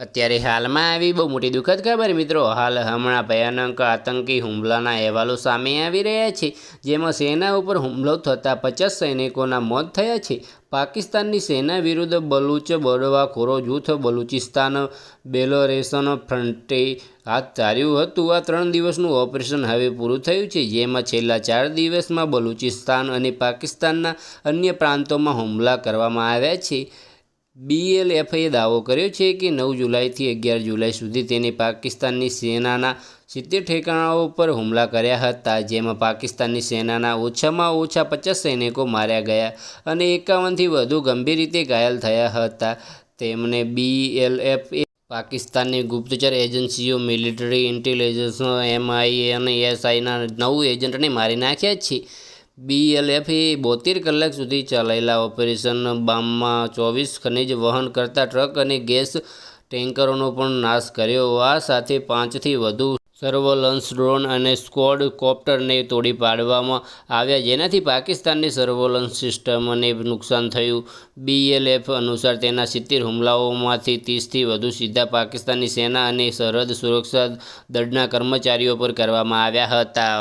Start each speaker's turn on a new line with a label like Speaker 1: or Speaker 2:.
Speaker 1: અત્યારે હાલમાં આવી બહુ મોટી દુઃખદ ખબર મિત્રો. હાલ હમણાં ભયાનક આતંકી હુમલાના અહેવાલો સામે આવી રહ્યા છે, જેમાં સેના ઉપર હુમલો થતાં પચાસ સૈનિકોના મોત થયા છે. પાકિસ્તાનની સેના વિરુદ્ધ બલૂચ બળવાખોરો, જૂથ બલુચિસ્તાન બેલોરેશન ફ્રન્ટે હાથ ધાર્યું હતું. આ ત્રણ દિવસનું ઓપરેશન હવે પૂરું થયું છે, જેમાં છેલ્લા ચાર દિવસમાં બલુચિસ્તાન અને પાકિસ્તાનના અન્ય પ્રાંતોમાં હુમલા કરવામાં આવ્યા છે. બીએલએફએ દાવો કર્યો છે કે નવ જુલાઈથી અગિયાર જુલાઈ સુધી તેને પાકિસ્તાનની સેનાના સિત્તેર ઠેકાણાઓ પર હુમલા કર્યા હતા, જેમાં પાકિસ્તાનની સેનાના ઓછામાં ઓછા પચાસ સૈનિકો માર્યા ગયા અને એકાવનથી વધુ ગંભીર રીતે ઘાયલ થયા હતા. તેમને બીએલએફએ પાકિસ્તાનની ગુપ્તચર એજન્સીઓ, મિલિટરી ઇન્ટેલિજન્સ, એમઆઈ અને એસઆઈના નવ એજન્ટને મારી નાખ્યા છે. બીએલએફે બોતેર કલાક સુધી ચલાયેલા ઓપરેશન બામમાં ચોવીસ ખનિજ વહન કરતા ટ્રક અને ગેસ ટેન્કરોનો પણ નાશ કર્યો. આ સાથે પાંચથી વધુ સર્વલન્સ ડ્રોન અને સ્કોડ કોપ્ટરને તોડી પાડવામાં આવ્યા, જેનાથી પાકિસ્તાનની સર્વલન્સ સિસ્ટમને નુકસાન થયું. બીએલએફ અનુસાર તેના સિત્તેર હુમલાઓમાંથી ત્રીસથી વધુ સીધા પાકિસ્તાની સેના અને સરહદ સુરક્ષા દળના કર્મચારીઓ પર કરવામાં આવ્યા હતા.